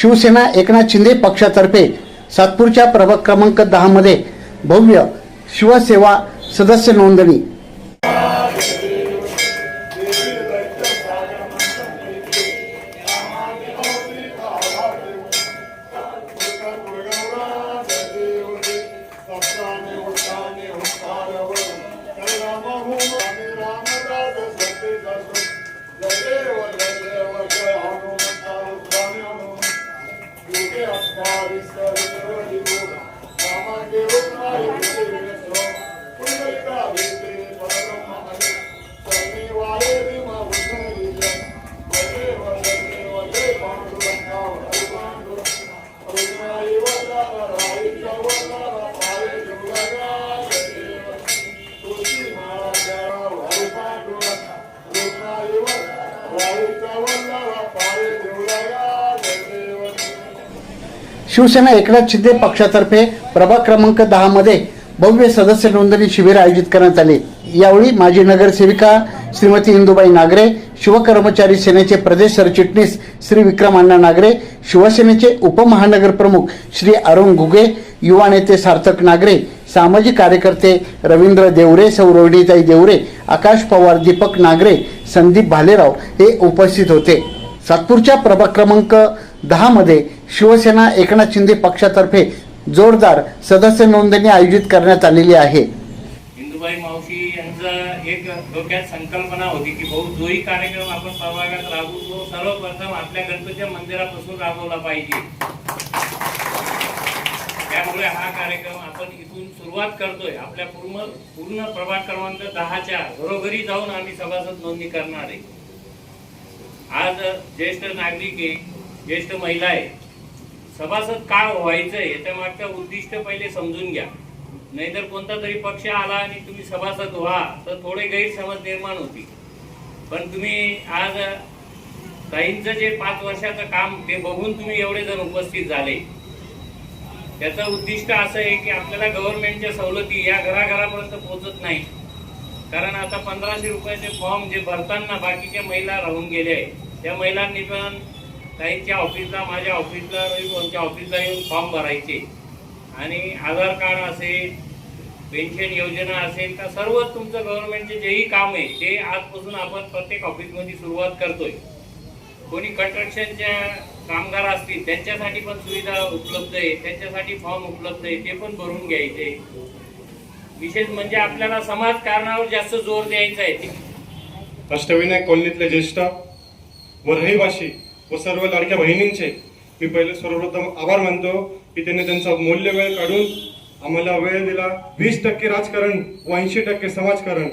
शिवसेना एकनाथ शिंदे पक्षातर्फे सातपूरच्या प्रभाग क्रमांक दहामध्ये भव्य शिवसेवा सदस्य नोंदणी Thank you. शिवसेना एकनाथ शिंदे पक्षातर्फे प्रभाग क्रमांक दहा मध्ये भव्य सदस्य नोंदणी शिबिर आयोजित करण्यात आले. यावेळी माजी नगरसेविका श्रीमती इंदुबाई नागरे शिवकर्मचारी सेनेचे प्रदेश सरचिटणीस श्री विक्रम अण्णा नागरे शिवसेनेचे उपमहानगर प्रमुख श्री अरुण घुगे युवा नेते सार्थक नागरे सामाजिक कार्यकर्ते रवींद्र देवरे सौ रोहिणीताई देवरे आकाश पवार दीपक नागरे संदीप भालेराव हे उपस्थित होते. सातपूरच्या प्रभाग क्रमांक दहा मध्ये शिवसेना एकनाथ शिंदे पक्षातर्फे जोरदार सदस्य नोंदणी आयोजित करण्यात आलेली आहे. इंदुबाई मावशी यांचा एक डोक्यात संकल्पना होती की भाऊ जोही कार्यक्रम आपण प्रभागात राबवू तो सर्वप्रथम आपल्या गणपतीच्या मंदिरापासून राबवला पाहिजे. त्यामुळे हा कार्यक्रम आपण इथून सुरुवात करतोय. आपल्या पूर्ण पूर्ण प्रभाग क्रमांक दहाच्या घरोघरी जाऊन आम्ही सभासद नोंदणी करणार आहे. आज ज्येष्ठ नागरिक ज्येष्ठ महिला आहे. सभासद का व्हायचं याच्या मागचं उद्दिष्ट पहिले समजून घ्या. नाहीतर कोणता तरी पक्ष आला आणि तुम्ही सभासद व्हा तर थोडे गैरसमज निर्माण होतील. पण तुम्ही आज ताईंचं जे पाच वर्षाचं काम ते बघून तुम्ही एवढे जण उपस्थित झाले. त्याचं उद्दिष्ट असं आहे की आपल्याला गव्हर्नमेंटच्या सवलती या घराघरापर्यंत पोहोचत नाही. कारण आता पंधराशे रुपयाचे फॉर्म जे भरताना बाकीच्या महिला राहून गेले आहे त्या महिलांनी पण ताईंच्या ऑफिसला माझ्या ऑफिसला रविभाऊंच्या ऑफिसला येऊन फॉर्म भरायचे. आणि आधार कार्ड असेल पेन्शन योजना असेल तर सर्व तुमचं गव्हर्नमेंटचे जेही काम आहे ते आजपासून आपण प्रत्येक ऑफिसमध्ये सुरुवात करतोय. कोणी कन्स्ट्रक्शनच्या कामगार असतील त्यांच्यासाठी पण सुविधा उपलब्ध आहे त्यांच्यासाठी फॉर्म उपलब्ध आहे ते पण भरून घ्यायचे. विशेष म्हणजे आपल्याला समाजकारणावर जास्त जोर द्यायचा आहे. अष्टविनायक कॉलनीतले ज्येष्ठ व रहिवासी व सर्व लाडक्या बहिणींचे मी पहिले सर्वप्रथम आभार मानतो की त्यांनी त्यांचा मूल्य वेळ काढून आम्हाला वेळ दिला. वीस टक्के राजकारण व ऐंशी टक्के समाजकारण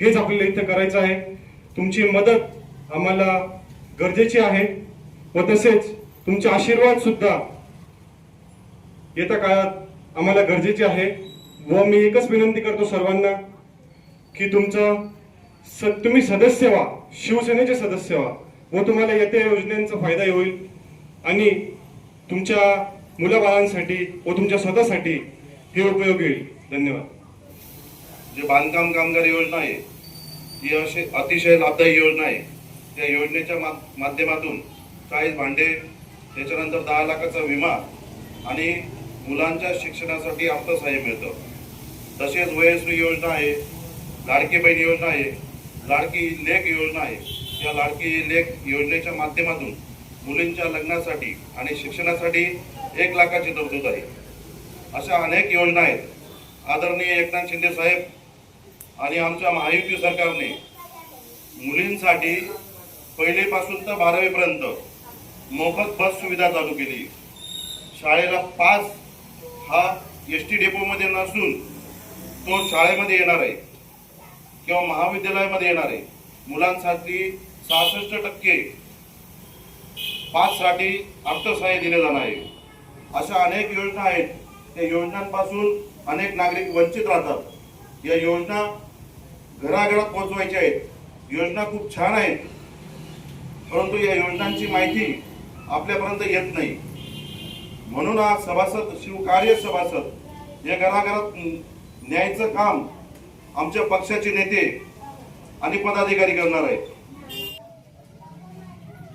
हेच आपल्याला इथं करायचं आहे. तुमची मदत आम्हाला गरजेची आहे व तसेच तुमचे आशीर्वाद सुद्धा येत्या काळात आम्हाला गरजेचे आहे व मी एकच विनंती करतो सर्वांना की तुमचं स तुम्ही सदस्य व्हा शिवसेनेचे सदस्य व्हा. व तुम्हाला या त्या योजनेचा फायदा होईल. आणि तुमच्या मुलाबाळांसाठी व तुमच्या स्वतःसाठी हे उपयोग होईल धन्यवाद. जे बांधकाम कामगार योजना आहे ही अशी अतिशय लाभदायी योजना आहे. त्या योजनेच्या मा माध्यमातून चाळीस भांडे त्याच्यानंतर दहा लाखाचा विमा आणि मुलांच्या शिक्षणासाठी अर्थसहाय्य मिळतं. तसेच वयश्री योजना आहे लाडकी बहीण योजना आहे लाडकी लेख योजना आहे. या लाडकी लेख योजनेच्या माध्यमातून मुलींच्या लग्नासाठी आणि शिक्षणासाठी एक लाखाची तरतूद आहे. अशा अनेक योजना आहेत. आदरणीय एकनाथ शिंदे साहेब आणि आमच्या महायुती सरकारने मुलींसाठी पहिलीपासून तर बारावीपर्यंत मोफत बस सुविधा चालू केली. शाळेला पास हा एस टी डेपोमध्ये नसून तो शाळेमध्ये येणार आहे किंवा महाविद्यालयामध्ये येणार आहे. मुलांसाठी सहासष्ट टक्के पाससाठी अर्थसहाय्य दिले जाणार आहे. अशा अनेक योजना आहेत. त्या योजनांपासून अनेक नागरिक वंचित राहतात. या योजना घराघरात पोहोचवायच्या आहेत. योजना खूप छान आहेत. परंतु या योजनांची माहिती आपल्यापर्यंत येत नाही. म्हणून हा सभासद शिवकार्य सभासद या घराघरात न्यायचं काम आमच्या पक्षाचे नेते आणि पदाधिकारी करणार आहेत.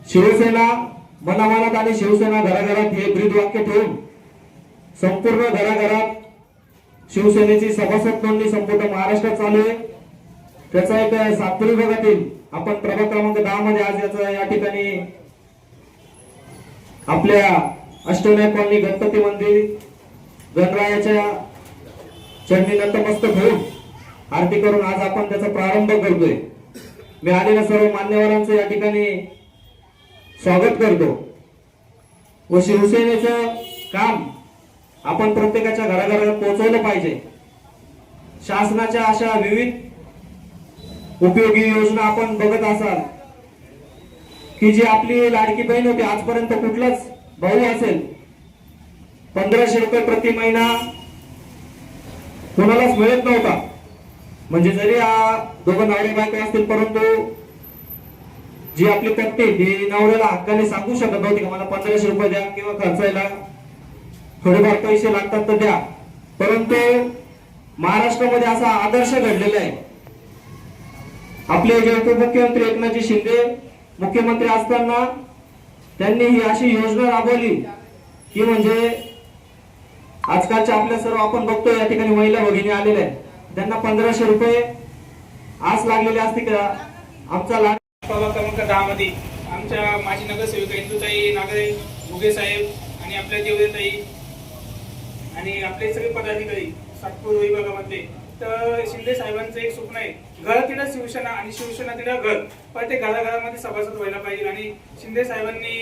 शिवसेना मनामनात आणि शिवसेना घराघरात हे ब्रीदवाक्य ठेवून संपूर्ण घराघरात शिवसेनेची सभासद नोंदणी संपूर्ण महाराष्ट्रात चालू आहे. त्याचा एक सातपुरी भागातील आपण प्रभाग क्रमांक दहा मध्ये आज याचा या ठिकाणी आपल्या अष्टविनायक कॉलनी गणपती मंदिर गणरायाच्या चरणी नतमस्तक होऊन आरती करून आज आपण त्याचा प्रारंभ करतोय. मी आलेल्या सर्व मान्यवरांचं या ठिकाणी स्वागत करतो. व शिवसेनेचं काम आपण प्रत्येकाच्या घराघरात पोहोचवलं पाहिजे. शासनाच्या अशा विविध उपयोगी योजना आपण बघत असाल की जी आपली लाडकी बहीण होती आजपर्यंत कुठलाच भाऊ असेल. पंधराशे रुपये प्रति महिना कोणालाच मिळत नव्हता. म्हणजे जरी हा दोघं नवरे बायका असतील परंतु जी आपली व्यक्ती ते नवऱ्याला हक्काने सांगू शकत नव्हती का मला पंधराशे रुपये द्या किंवा खर्चायला थोडेफार पैसे लागतात तर द्या. परंतु महाराष्ट्रामध्ये असा आदर्श घडलेला आहे. आपले जे उपमुख्यमंत्री एकनाथजी शिंदे मुख्यमंत्री असताना त्यांनी ही अशी योजना राबवली की म्हणजे आजकालच्या आपल्या सर्व आपण बघतो या ठिकाणी महिला भगिनी आलेल्या आहेत. त्यांना पंधराशे रुपये आस लागलेली असते का? आमचा लाड प्रभाग क्रमांक दहा मध्ये. आमच्या माजी नगरसेविका इंदुताई नागरे मुगे साहेब आणि आपल्या देवदेताई आणि आपले सगळे पदाधिकारी सातपूर विभागामधले. तर शिंदे साहेबांचं एक स्वप्न आहे घर तिथं शिवसेना आणि शिवसेना तिथं घर. पण ते घराघरामध्ये सभासद व्हायला पाहिजे आणि शिंदे साहेबांनी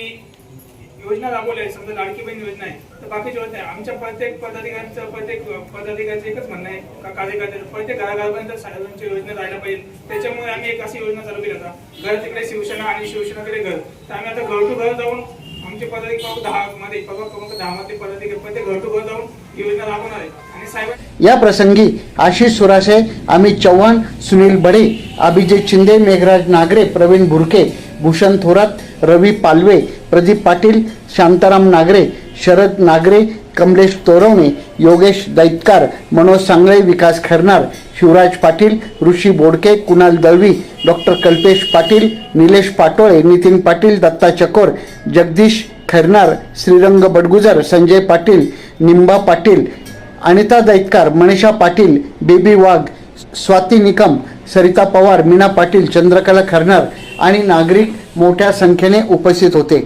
योजना राबवल्या आहे समजा लाडकी बहीण योजना आहे. तर बाकीची योजना आहे आमच्या प्रत्येक पदाधिकाऱ्यांचं प्रत्येक पदाधिकाऱ्याचं एकच म्हणणं आहे का कार्यकर्ते प्रत्येक घराघरापर्यंत साहेबांची योजना जायला पाहिजे. त्याच्यामुळे आम्ही एक अशी योजना चालू केली आता. घर तिकडे शिवसेना आणि शिवसेनाकडे घर. तर आम्ही आता घर टू घर जाऊन आमचे पदाधिकारी दहा मध्ये प्रभाग क्रमांक दहा मध्ये पदाधिकारी प्रत्येक घर टू घर जाऊन योजना राबवणार आहे साहेब या प्रसंगी आशिष सुरासे अमित चव्हाण सुनील बडे अभिजित शिंदे मेघराज नागरे प्रवीण बुरके भूषण थोरात रवी पालवे प्रदीप पाटील शांताराम नागरे शरद नागरे कमलेश तोरवणे योगेश दैतकार मनोज सांगळे विकास खरनार शिवराज पाटील ऋषी बोडके कुणाल दळवी डॉक्टर कल्पेश पाटील निलेश पाटोळे नितीन पाटील दत्ता चकोर जगदीश खैरनार श्रीरंग बडगुजर संजय पाटील निंबा पाटील अनिता दैतकार मनीषा पाटील बेबी वाघ स्वाती निकम सरिता पवार मीना पाटील चंद्रकला खरनार आणि नागरिक मोठ्या संख्येने उपस्थित होते.